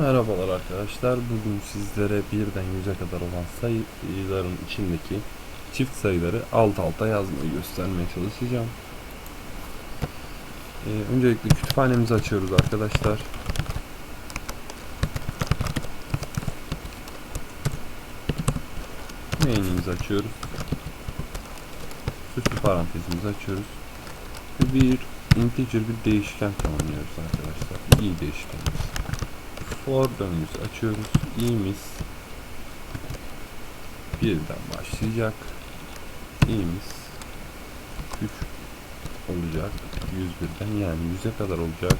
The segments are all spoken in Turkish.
Merhabalar arkadaşlar. Bugün sizlere birden yüze kadar olan sayıların içindeki çift sayıları alt alta yazmayı göstermeye çalışacağım. Ee, öncelikle kütüphanemizi açıyoruz arkadaşlar. Main'imizi açıyoruz. Süslü parantezimizi açıyoruz. Bir integer bir değişken tanımlıyoruz arkadaşlar. İyi değişkenimiz for döngüsü açıyoruz. i'miz birden başlayacak. i'miz 3 olacak. 101'den yani 100'e kadar olacak.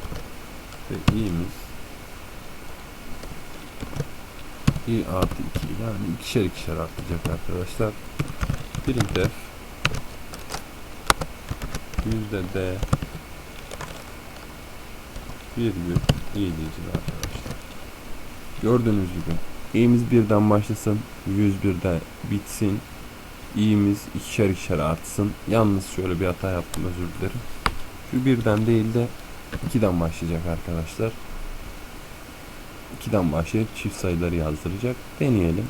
Ve i'miz i artı 2 yani ikişer ikişer artacak arkadaşlar. Printf yüzde d virgül i diyeceğiz arkadaşlar. Gördüğünüz gibi i'miz birden başlasın, 101'de bitsin. i'miz ikişer ikişer artsın. Yalnız şöyle bir hata yaptım özür dilerim. Şu birden değil de 2'den başlayacak arkadaşlar. 2'den başlayıp çift sayıları yazdıracak. Deneyelim.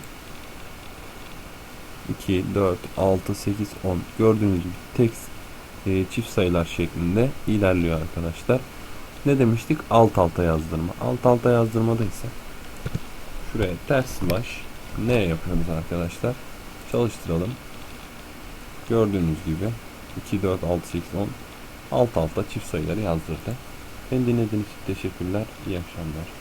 2, 4, 6, 8, 10. Gördüğünüz gibi tek e, çift sayılar şeklinde ilerliyor arkadaşlar. Ne demiştik? Alt alta yazdırma. Alt alta yazdırmada ise şuraya ters slash ne yapıyoruz arkadaşlar? Çalıştıralım. Gördüğünüz gibi 2, 4, 6, 8, 10 alt alta çift sayıları yazdırdı. Beni dinlediğiniz için teşekkürler. İyi akşamlar.